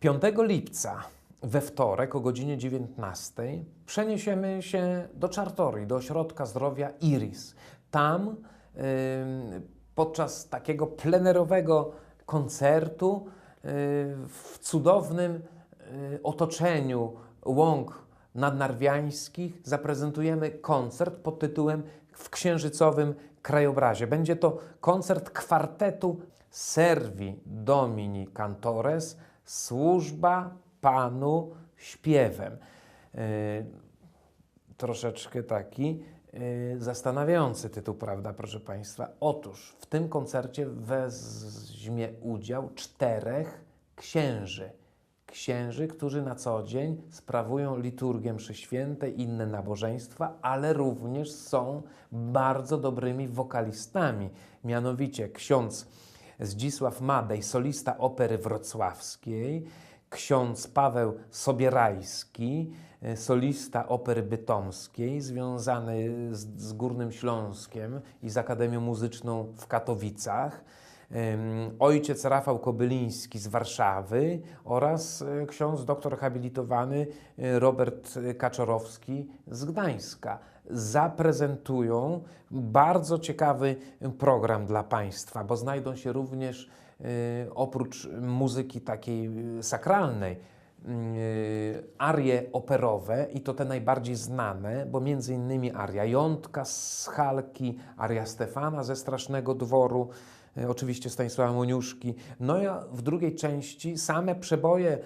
5 lipca we wtorek o godzinie 19 przeniesiemy się do Czartorii, do ośrodka zdrowia Iris. Tam ym, podczas takiego plenerowego koncertu y, w cudownym y, otoczeniu łąk nadnarwiańskich zaprezentujemy koncert pod tytułem W księżycowym krajobrazie. Będzie to koncert kwartetu Servi Domini Cantores Służba Panu śpiewem. Y, troszeczkę taki y, zastanawiający tytuł, prawda, proszę Państwa? Otóż w tym koncercie weźmie udział czterech księży. Księży, którzy na co dzień sprawują liturgię mszy świętej, inne nabożeństwa, ale również są bardzo dobrymi wokalistami. Mianowicie ksiądz Zdzisław Madej, solista opery wrocławskiej, ksiądz Paweł Sobierajski, e, solista opery bytomskiej, związany z, z Górnym Śląskiem i z Akademią Muzyczną w Katowicach, ojciec Rafał Kobyliński z Warszawy oraz e, ksiądz doktor habilitowany e, Robert Kaczorowski z Gdańska. Zaprezentują bardzo ciekawy program dla Państwa, bo znajdą się również y, oprócz muzyki takiej sakralnej, y, arie operowe i to te najbardziej znane, bo między innymi aria Jątka z Halki, aria Stefana ze Strasznego Dworu, oczywiście Stanisława Moniuszki. No i w drugiej części same przeboje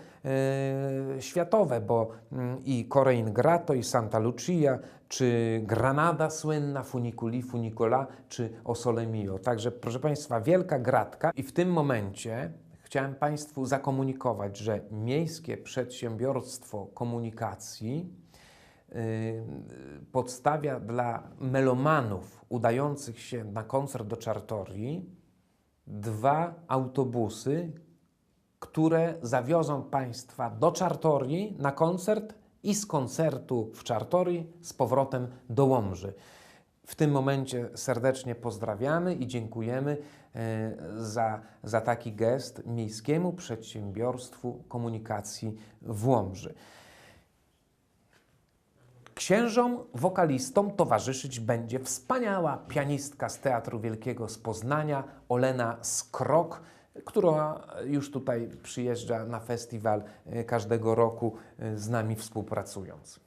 y, światowe, bo mm, i Coro Ingrato, i Santa Lucia, czy Granada słynna, Funiculi, Funicola, czy O Sole Mio. Także, proszę Państwa, wielka gratka i w tym momencie chciałem Państwu zakomunikować, że Miejskie Przedsiębiorstwo Komunikacji yy, podstawia dla melomanów udających się na koncert do Czartorii dwa autobusy, które zawiozą Państwa do Czartorii na koncert i z koncertu w Czartorii z powrotem do Łomży. W tym momencie serdecznie pozdrawiamy i dziękujemy e, za, za taki gest Miejskiemu Przedsiębiorstwu Komunikacji w Łomży. Księżom wokalistom towarzyszyć będzie wspaniała pianistka z Teatru Wielkiego z Poznania, Olena Skrok, która już tutaj przyjeżdża na festiwal e, każdego roku e, z nami współpracując.